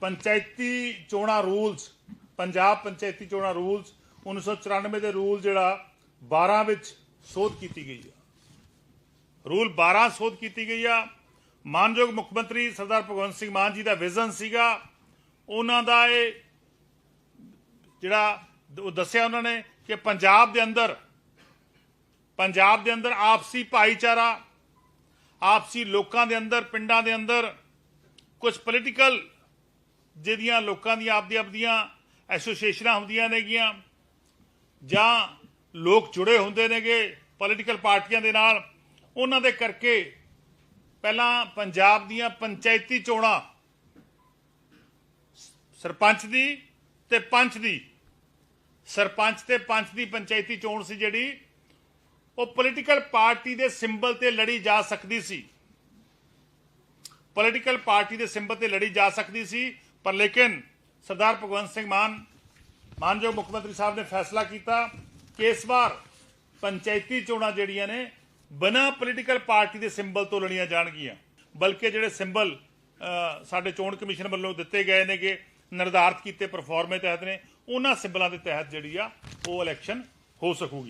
ਪੰਚਾਇਤੀ ਚੋਣਾਂ ਰੂਲਸ, ਪੰਜਾਬ ਪੰਚਾਇਤੀ ਚੋਣਾਂ ਰੂਲਸ 1994 ਦੇ ਰੂਲ ਜਿਹੜਾ 12 ਵਿੱਚ ਸੋਧ ਕੀਤੀ ਗਈ ਆ। ਰੂਲ 12 ਸੋਧ ਕੀਤੀ ਗਈ ਆ। ਮਾਨਯੋਗ ਮੁੱਖ ਮੰਤਰੀ ਸਰਦਾਰ ਭਗਵੰਤ ਸਿੰਘ ਮਾਨ ਜੀ ਦਾ ਵਿਜ਼ਨ ਸੀਗਾ। ਉਹਨਾਂ ਦਾ ਇਹ ਜਿਹੜਾ ਉਹ ਦੱਸਿਆ ਉਹਨਾਂ ਨੇ ਕਿ ਪੰਜਾਬ ਦੇ ਅੰਦਰ, ਪੰਜਾਬ ਦੇ ਅੰਦਰ ਆਪਸੀ ਭਾਈਚਾਰਾ, ਆਪਸੀ ਲੋਕਾਂ ਦੇ ਅੰਦਰ, ਪਿੰਡਾਂ ਦੇ ਅੰਦਰ ਕੁਝ ਪੋਲੀਟੀਕਲ ਜਿਹਦੀਆਂ ਲੋਕਾਂ ਦੀਆਂ, ਆਪਦੀ ਆਪਦੀਆਂ ਐਸੋਸੀਏਸ਼ਨਾਂ ਹੁੰਦੀਆਂ ਨੇਗੀਆਂ, ਜਾਂ ਲੋਕ ਜੁੜੇ ਹੁੰਦੇ ਨੇਗੇ ਪੋਲੀਟੀਕਲ ਪਾਰਟੀਆਂ ਦੇ ਨਾਲ, ਉਹਨਾਂ ਦੇ ਕਰਕੇ ਪਹਿਲਾਂ ਪੰਜਾਬ ਦੀਆਂ ਪੰਚਾਇਤੀ ਚੋਣਾਂ, ਸਰਪੰਚ ਦੀ ਤੇ ਪੰਚ ਦੀ, ਸਰਪੰਚ ਤੇ ਪੰਚ ਦੀ ਪੰਚਾਇਤੀ ਚੋਣ ਸੀ ਜਿਹੜੀ, ਉਹ ਪੋਲੀਟੀਕਲ ਪਾਰਟੀ ਦੇ ਸਿੰਬਲ ਤੇ ਲੜੀ ਜਾ ਸਕਦੀ ਸੀ। ਪੋਲੀਟੀਕਲ ਪਾਰਟੀ ਦੇ ਸਿੰਬਲ ਤੇ ਲੜੀ ਜਾ ਸਕਦੀ ਸੀ ਪਰ ਲੇਕਿਨ ਸਰਦਾਰ ਭਗਵੰਤ ਸਿੰਘ ਮਾਨ, ਮਾਨਯੋਗ ਮੁੱਖ ਮੰਤਰੀ ਸਾਹਿਬ ਨੇ ਫੈਸਲਾ ਕੀਤਾ ਕਿ ਇਸ ਵਾਰ ਪੰਚਾਇਤੀ ਚੋਣਾਂ ਜਿਹੜੀਆਂ ਨੇ, ਬਿਨਾਂ ਪੋਲੀਟੀਕਲ ਪਾਰਟੀ ਦੇ ਸਿੰਬਲ ਤੋਂ ਲੜੀਆਂ ਜਾਣਗੀਆਂ। ਬਲਕਿ ਜਿਹੜੇ ਸਿੰਬਲ ਸਾਡੇ ਚੋਣ ਕਮਿਸ਼ਨ ਵੱਲੋਂ ਦਿੱਤੇ ਗਏ ਨੇਗੇ, ਨਿਰਧਾਰਤ ਕੀਤੇ ਪਰਫਾਰਮੇ ਤਹਿਤ ਨੇ, ਉਹਨਾਂ ਸਿੰਬਲਾਂ ਦੇ ਤਹਿਤ ਜਿਹੜੀ ਆ, ਉਹ ਇਲੈਕਸ਼ਨ ਹੋ ਸਕੂਗੀ।